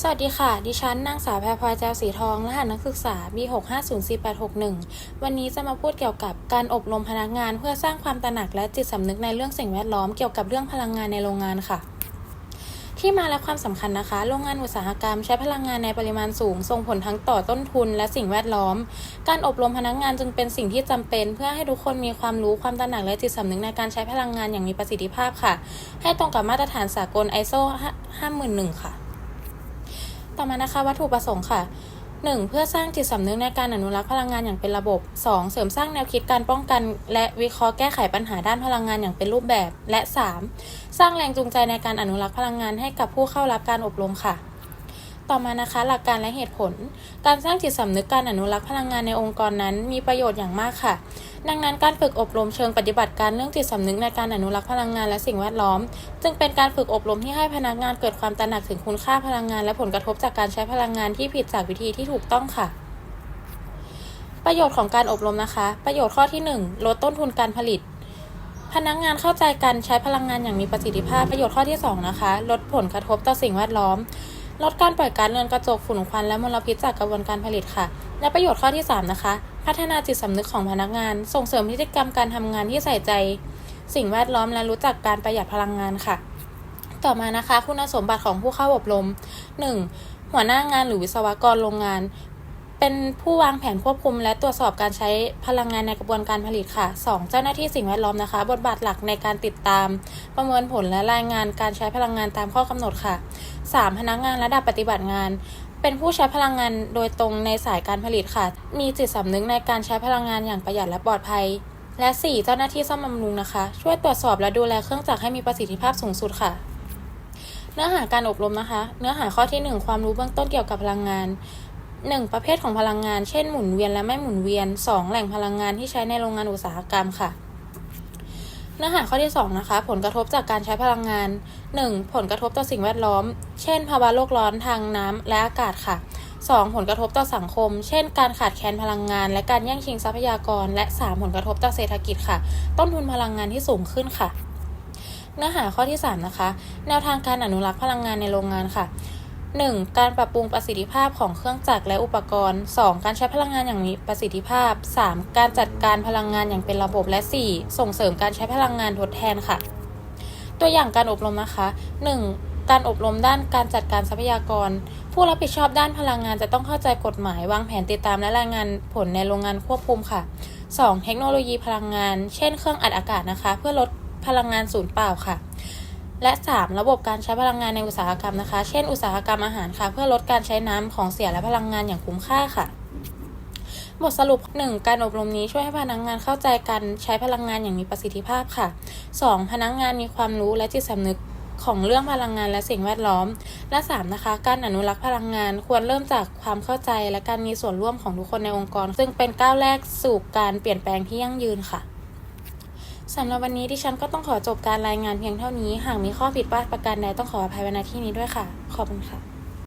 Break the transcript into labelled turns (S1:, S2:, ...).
S1: สวัสดีค่ะ ดิฉันนางสาวแพรพลอยแจวสีทอง รหัสนักศึกษา B6504861 วันนี้จะมาพูดเกี่ยวกับการอบรมพนักงาน เพื่อสร้างความตระหนักและจิตสำนึกในเรื่องสิ่งแวดล้อมเกี่ยวกับเรื่องพลังงานในโรงงานค่ะ ที่มาและความสำคัญนะคะ โรงงานอุตสาหกรรมใช้พลังงานในปริมาณสูง ส่งผลทั้งต่อต้นทุน และสิ่งแวดล้อม การอบรมพนักงานจึงเป็นสิ่งที่จำเป็น เพื่อให้ทุกคนมีความรู้ความตระหนักและจิตสำนึกในการใช้พลังงานอย่างมีประสิทธิภาพค่ะ ให้ตรงกับมาตรฐานสากล ISO 51001ค่ะ ต่อมานะคะวัตถุประสงค์ค่ะ 1. เพื่อสร้างจิตสำนึกในการอนุรักษ์พลังงานอย่างเป็นระบบ 2. เสริมสร้างแนวคิดการป้องกัน และวิเคราะห์แก้ไขปัญหาด้านพลังงานอย่างเป็นรูปแบบ และ 3. สร้างแรงจูงใจในการอนุรักษ์พลังงานให้กับผู้เข้ารับการอบรมค่ะ ต่อมานะคะหลักการและเหตุผล การสร้างจิตสำนึกการอนุรักษ์พลังงานในองค์กรนั้น มีประโยชน์อย่างมากค่ะ ดังนั้นการฝึกอบรมเชิงปฏิบัติการเรื่องจิตสำนึกในการอนุรักษ์พลังงานและสิ่งแวดล้อม จึงเป็นการฝึกอบรมที่ให้พนักงานเกิดความตระหนักถึงคุณค่าพลังงาน และผลกระทบจากการใช้พลังงานที่ผิดจากวิธีที่ถูกต้องค่ะประโยชน์ของการอบรมนะคะ ประโยชน์ข้อที่ 1 ลดต้นทุนการผลิต พนักงานเข้าใจการใช้พลังงานอย่างมีประสิทธิภาพ ประโยชน์ข้อที่สองนะคะ ลดผลกระทบต่อสิ่งแวดล้อม ลดการปล่อยก๊าซเรือนกระจกฝุ่นควันและมลพิษจากกระบวนการผลิตค่ะ และประโยชน์ข้อที่ 3 นะคะ พัฒนาจิตสำนึกของพนักงาน ส่งเสริมพฤติกรรมการทำงานที่ใส่ใจ สิ่งแวดล้อมและรู้จักการประหยัดพลังงานค่ะ ต่อมานะคะ คุณสมบัติของผู้เข้าอบรม 1. หัวหน้างานหรือวิศวกรโรงงาน เป็นผู้วางแผนควบคุม และตรวจสอบการใช้พลังงานในกระบวนการผลิตค่ะ 2. เจ้าหน้าที่สิ่งแวดล้อมนะคะ บทบาทหลักในการติดตาม ประเมินผลและรายงานการใช้พลังงานตามข้อกำหนดค่ะ 3. พนักงานระดับปฏิบัติงาน เป็นผู้ใช้พลังงานโดยตรงในสายการผลิตค่ะ มีจิตสำนึกในการใช้พลังงานอย่างประหยัดและปลอดภัย และ 4. เจ้าหน้าที่ซ่อมบำรุงนะคะ ช่วยตรวจสอบและดูแลเครื่องจักรให้มีประสิทธิภาพสูงสุดค่ะเนื้อหาการอบรมนะคะ เนื้อหาข้อที่ 1 ความรู้เบื้องต้นเกี่ยวกับพลังงาน 1. ประเภทของพลังงาน เช่น หมุนเวียนและไม่หมุนเวียน 2. แหล่งพลังงานที่ใช้ในโรงงานอุตสาหกรรมค่ะ เนื้อหาข้อที่ 2 นะคะ ผลกระทบจากการใช้พลังงาน 1. ผลกระทบต่อสิ่งแวดล้อม เช่น ภาวะโลกร้อนทางน้ำและอากาศค่ะ 2. ผลกระทบต่อสังคม เช่น การขาดแคลนพลังงาน และการแย่งชิงทรัพยากร และ 3. ผลกระทบต่อเศรษฐกิจค่ะ ต้นทุนพลังงานที่สูงขึ้นค่ะ เนื้อหาข้อที่ 3 นะคะ แนวทางการอนุรักษ์พลังงานในโรงงานค่ะ 1. การปรับปรุงประสิทธิภาพของเครื่องจักรและอุปกรณ์ 2. การใช้พลังงานอย่างมีประสิทธิภาพ 3. การจัดการพลังงานอย่างเป็นระบบและ 4. ส่งเสริมการใช้พลังงานทดแทนค่ะ ตัวอย่างการอบรมนะคะ 1. การอบรมด้านการจัดการทรัพยากร ผู้รับผิดชอบด้านพลังงานจะต้องเข้าใจกฎหมายวางแผนติดตามและรายงานผลในโรงงานควบคุมค่ะ 2. เทคโนโลยีพลังงาน เช่น เครื่องอัดอากาศนะคะ เพื่อลดพลังงานสูญเปล่าค่ะ และ 3. ระบบการใช้พลังงานในอุตสาหกรรมนะคะ เช่น อุตสาหกรรมอาหารค่ะ เพื่อลดการใช้น้ำของเสียและพลังงานอย่างคุ้มค่าค่ะ บทสรุป 1. การอบรมนี้ช่วยให้พนักงานเข้าใจการใช้พลังงานอย่างมีประสิทธิภาพค่ะ 2. พนักงานมีความรู้และจิตสำนึกของเรื่องพลังงานและสิ่งแวดล้อม และ 3. นะคะ การอนุรักษ์พลังงานควรเริ่มจากความเข้าใจและการมีส่วนร่วมของทุกคนในองค์กร ซึ่งเป็นก้าวแรกสู่การเปลี่ยนแปลงที่ยั่งยืนค่ะ สำหรับวันนี้ดิฉันก็ต้องขอจบการรายงานเพียงเท่านี้ หากมีข้อผิดพลาดประการใดต้องขออภัยไว้ณที่นี้ด้วยค่ะ ขอบคุณค่ะ